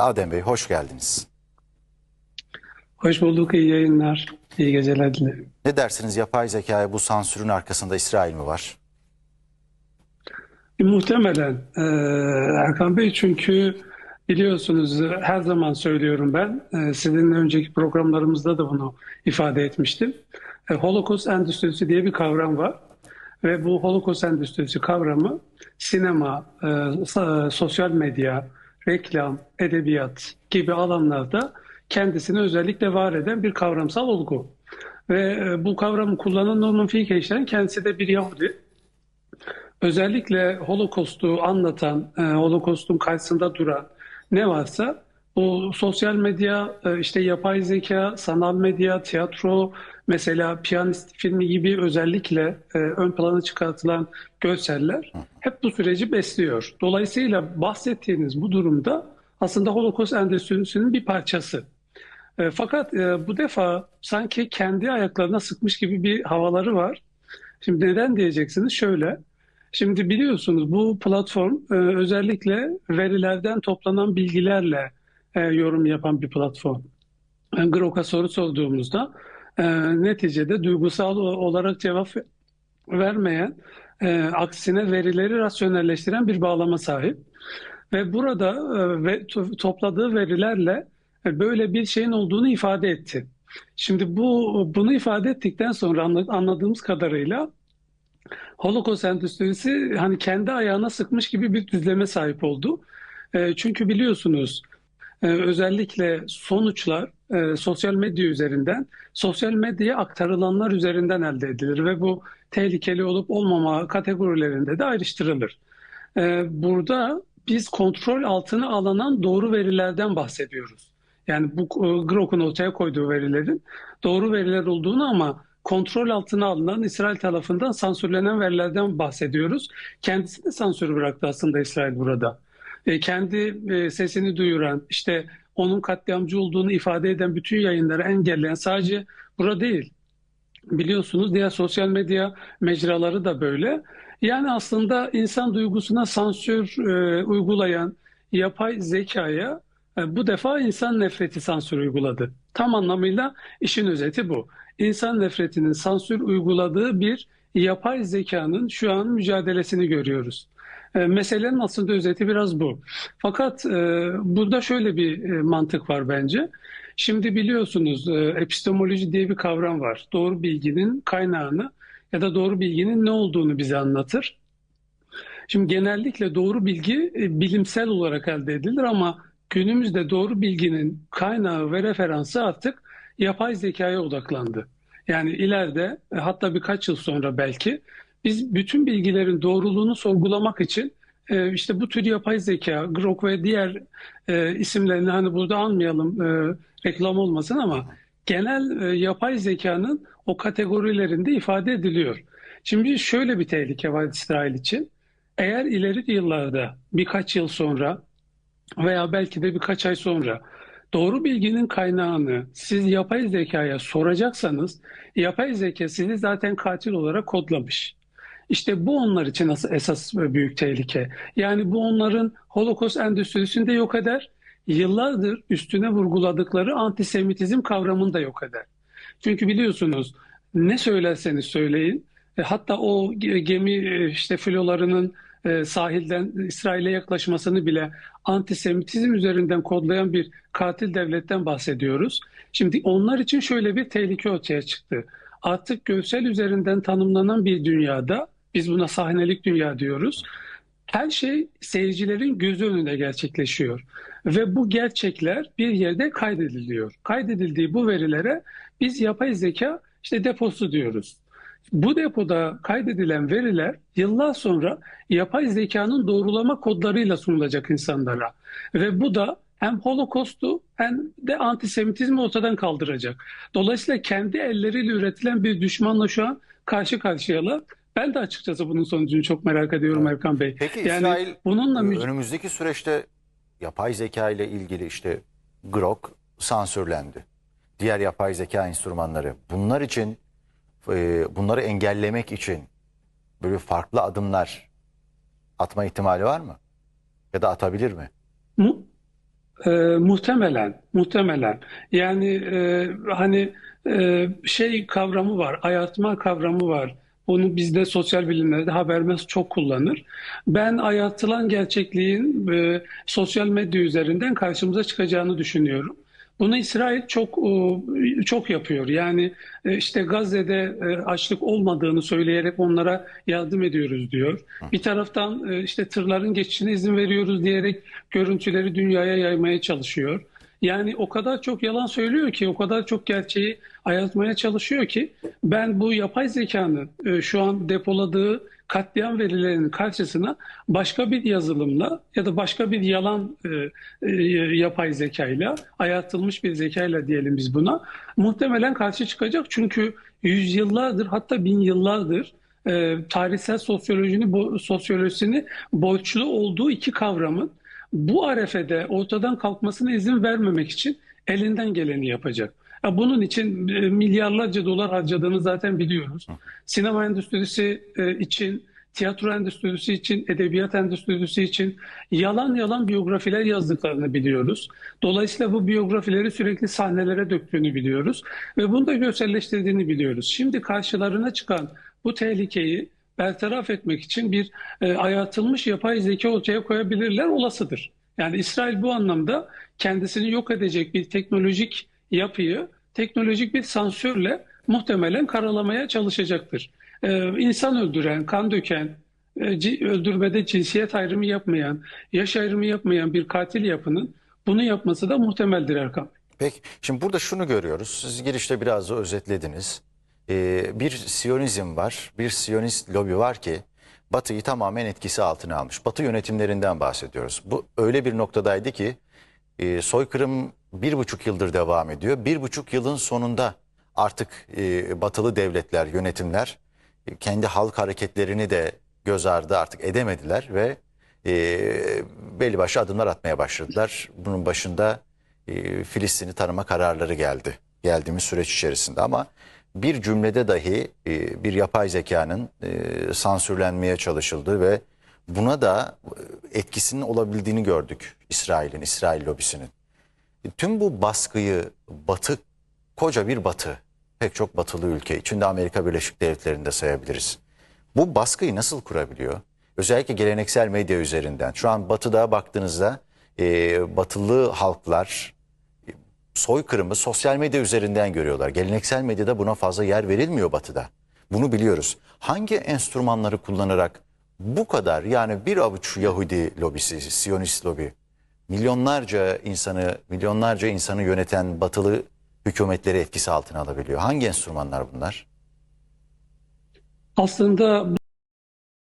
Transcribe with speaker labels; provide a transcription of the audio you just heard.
Speaker 1: Adem Bey hoş geldiniz.
Speaker 2: Hoş bulduk, iyi yayınlar, iyi geceler dilerim.
Speaker 1: Ne dersiniz yapay zekaya bu sansürün arkasında İsrail mi var?
Speaker 2: E, muhtemelen e, Erkan Bey çünkü biliyorsunuz her zaman söylüyorum ben, e, sizinle önceki programlarımızda da bunu ifade etmiştim. E, Holocaust endüstrisi diye bir kavram var ve bu Holocaust endüstrisi kavramı sinema, e, sosyal medya, reklam, edebiyat gibi alanlarda kendisini özellikle var eden bir kavramsal olgu. Ve e, bu kavramı kullanan Norman Finkelstein kendisi de bir Yahudi. Özellikle Holocaust'u anlatan, e, Holocaust'un karşısında duran ne varsa bu sosyal medya, e, işte yapay zeka, sanal medya, tiyatro, mesela Piyanist filmi gibi özellikle e, ön plana çıkartılan görseller hep bu süreci besliyor. Dolayısıyla bahsettiğiniz bu durumda aslında Holocaust endüstrisinin bir parçası. E, fakat e, bu defa sanki kendi ayaklarına sıkmış gibi bir havaları var. Şimdi neden diyeceksiniz? Şöyle. Şimdi biliyorsunuz bu platform e, özellikle verilerden toplanan bilgilerle e, yorum yapan bir platform. Yani Grok'a soru sorduğumuzda e, neticede duygusal olarak cevap vermeyen, e, aksine verileri rasyonelleştiren bir bağlama sahip. Ve burada e, ve to- topladığı verilerle e, böyle bir şeyin olduğunu ifade etti. Şimdi bu bunu ifade ettikten sonra anla- anladığımız kadarıyla Holocaust endüstrisi hani kendi ayağına sıkmış gibi bir düzleme sahip oldu. E, çünkü biliyorsunuz e, özellikle sonuçlar e, sosyal medya üzerinden, sosyal medyaya aktarılanlar üzerinden elde edilir ve bu tehlikeli olup olmama kategorilerinde de ayrıştırılır. E, burada biz kontrol altına alınan doğru verilerden bahsediyoruz. Yani bu e, Grok'un ortaya koyduğu verilerin doğru veriler olduğunu ama kontrol altına alınan İsrail tarafından sansürlenen verilerden bahsediyoruz. Kendisi de sansürü bıraktı aslında İsrail burada. E, kendi e, sesini duyuran, işte onun katliamcı olduğunu ifade eden bütün yayınları engelleyen sadece burada değil. Biliyorsunuz diğer sosyal medya mecraları da böyle. Yani aslında insan duygusuna sansür e, uygulayan yapay zekaya e, bu defa insan nefreti sansür uyguladı. Tam anlamıyla işin özeti bu. İnsan nefretinin sansür uyguladığı bir yapay zekanın şu an mücadelesini görüyoruz. E, meselenin aslında özeti biraz bu. Fakat e, burada şöyle bir e, mantık var bence. Şimdi biliyorsunuz epistemoloji diye bir kavram var. Doğru bilginin kaynağını ya da doğru bilginin ne olduğunu bize anlatır. Şimdi genellikle doğru bilgi bilimsel olarak elde edilir ama günümüzde doğru bilginin kaynağı ve referansı artık yapay zekaya odaklandı. Yani ileride hatta birkaç yıl sonra belki biz bütün bilgilerin doğruluğunu sorgulamak için e, işte bu tür yapay zeka, Grok ve diğer e, isimlerini hani burada almayalım e, reklam olmasın ama genel e, yapay zekanın o kategorilerinde ifade ediliyor. Şimdi şöyle bir tehlike var İsrail için. Eğer ileri yıllarda birkaç yıl sonra veya belki de birkaç ay sonra doğru bilginin kaynağını siz yapay zekaya soracaksanız yapay zeka sizi zaten katil olarak kodlamış. İşte bu onlar için as- esas büyük tehlike. Yani bu onların Holocaust endüstrisini de yok eder. Yıllardır üstüne vurguladıkları antisemitizm kavramını da yok eder. Çünkü biliyorsunuz ne söylerseniz söyleyin e, hatta o ge- gemi e, işte filolarının e, sahilden İsrail'e yaklaşmasını bile antisemitizm üzerinden kodlayan bir katil devletten bahsediyoruz. Şimdi onlar için şöyle bir tehlike ortaya çıktı. Artık görsel üzerinden tanımlanan bir dünyada biz buna sahnelik dünya diyoruz. Her şey seyircilerin gözü önünde gerçekleşiyor ve bu gerçekler bir yerde kaydediliyor. Kaydedildiği bu verilere biz yapay zeka işte deposu diyoruz. Bu depoda kaydedilen veriler yıllar sonra yapay zekanın doğrulama kodlarıyla sunulacak insanlara. Ve bu da hem Holocaust'u hem de antisemitizmi ortadan kaldıracak. Dolayısıyla kendi elleriyle üretilen bir düşmanla şu an karşı karşıyalar. Ben de açıkçası bunun sonucunu çok merak ediyorum Erkan Bey.
Speaker 1: Peki
Speaker 2: Yani
Speaker 1: İsrail
Speaker 2: bununla
Speaker 1: e, önümüzdeki süreçte yapay zeka ile ilgili işte Grok sansürlendi. Diğer yapay zeka enstrümanları. Bunlar için e, bunları engellemek için böyle farklı adımlar atma ihtimali var mı? Ya da atabilir mi?
Speaker 2: Mu- Ee, muhtemelen, muhtemelen. Yani e, hani e, şey kavramı var, ayartma kavramı var. Bunu bizde sosyal bilimlerde Habermas çok kullanır. Ben ayartılan gerçekliğin e, sosyal medya üzerinden karşımıza çıkacağını düşünüyorum. Bunu İsrail çok e, çok yapıyor. Yani e, işte Gazze'de e, açlık olmadığını söyleyerek onlara yardım ediyoruz diyor. Bir taraftan işte tırların geçişine izin veriyoruz diyerek görüntüleri dünyaya yaymaya çalışıyor. Yani o kadar çok yalan söylüyor ki, o kadar çok gerçeği ayartmaya çalışıyor ki ben bu yapay zekanın e, şu an depoladığı katliam verilerinin karşısına başka bir yazılımla ya da başka bir yalan e, e, yapay zekayla, ayartılmış bir zekayla diyelim biz buna, muhtemelen karşı çıkacak. Çünkü yüzyıllardır hatta bin yıllardır e, tarihsel sosyolojini, bo- sosyolojisini borçlu olduğu iki kavramın bu arefede ortadan kalkmasına izin vermemek için elinden geleni yapacak. Ya bunun için e, milyarlarca dolar harcadığını zaten biliyoruz. Sinema endüstrisi e, için, tiyatro endüstrisi için, edebiyat endüstrisi için yalan yalan biyografiler yazdıklarını biliyoruz. Dolayısıyla bu biyografileri sürekli sahnelere döktüğünü biliyoruz ve bunu da görselleştirdiğini biliyoruz. Şimdi karşılarına çıkan bu tehlikeyi bertaraf etmek için bir e, ayartılmış yapay zeka ortaya koyabilirler olasıdır. Yani İsrail bu anlamda kendisini yok edecek bir teknolojik yapıyı teknolojik bir sansürle muhtemelen karalamaya çalışacaktır. Ee, insan öldüren, kan döken, e, öldürmede cinsiyet ayrımı yapmayan, yaş ayrımı yapmayan bir katil yapının bunu yapması da muhtemeldir Erkan.
Speaker 1: Peki şimdi burada şunu görüyoruz. Siz girişte biraz da özetlediniz. Ee, bir Siyonizm var, bir Siyonist lobi var ki Batı'yı tamamen etkisi altına almış. Batı yönetimlerinden bahsediyoruz. Bu öyle bir noktadaydı ki e, soykırım bir buçuk yıldır devam ediyor. Bir buçuk yılın sonunda artık e, batılı devletler, yönetimler e, kendi halk hareketlerini de göz ardı artık edemediler ve e, belli başlı adımlar atmaya başladılar. Bunun başında e, Filistin'i tanıma kararları geldi. Geldiğimiz süreç içerisinde ama bir cümlede dahi e, bir yapay zekanın e, sansürlenmeye çalışıldığı ve buna da e, etkisinin olabildiğini gördük İsrail'in, İsrail lobisinin. Tüm bu baskıyı Batı, koca bir Batı, pek çok batılı ülke, içinde Amerika Birleşik Devletleri'ni de sayabiliriz. Bu baskıyı nasıl kurabiliyor? Özellikle geleneksel medya üzerinden. Şu an Batı'da baktığınızda batılı halklar soykırımı sosyal medya üzerinden görüyorlar. Geleneksel medyada buna fazla yer verilmiyor Batı'da. Bunu biliyoruz. Hangi enstrümanları kullanarak bu kadar yani bir avuç Yahudi lobisi, Siyonist lobi milyonlarca insanı, milyonlarca insanı yöneten batılı hükümetleri etkisi altına alabiliyor. Hangi enstrümanlar bunlar?
Speaker 2: Aslında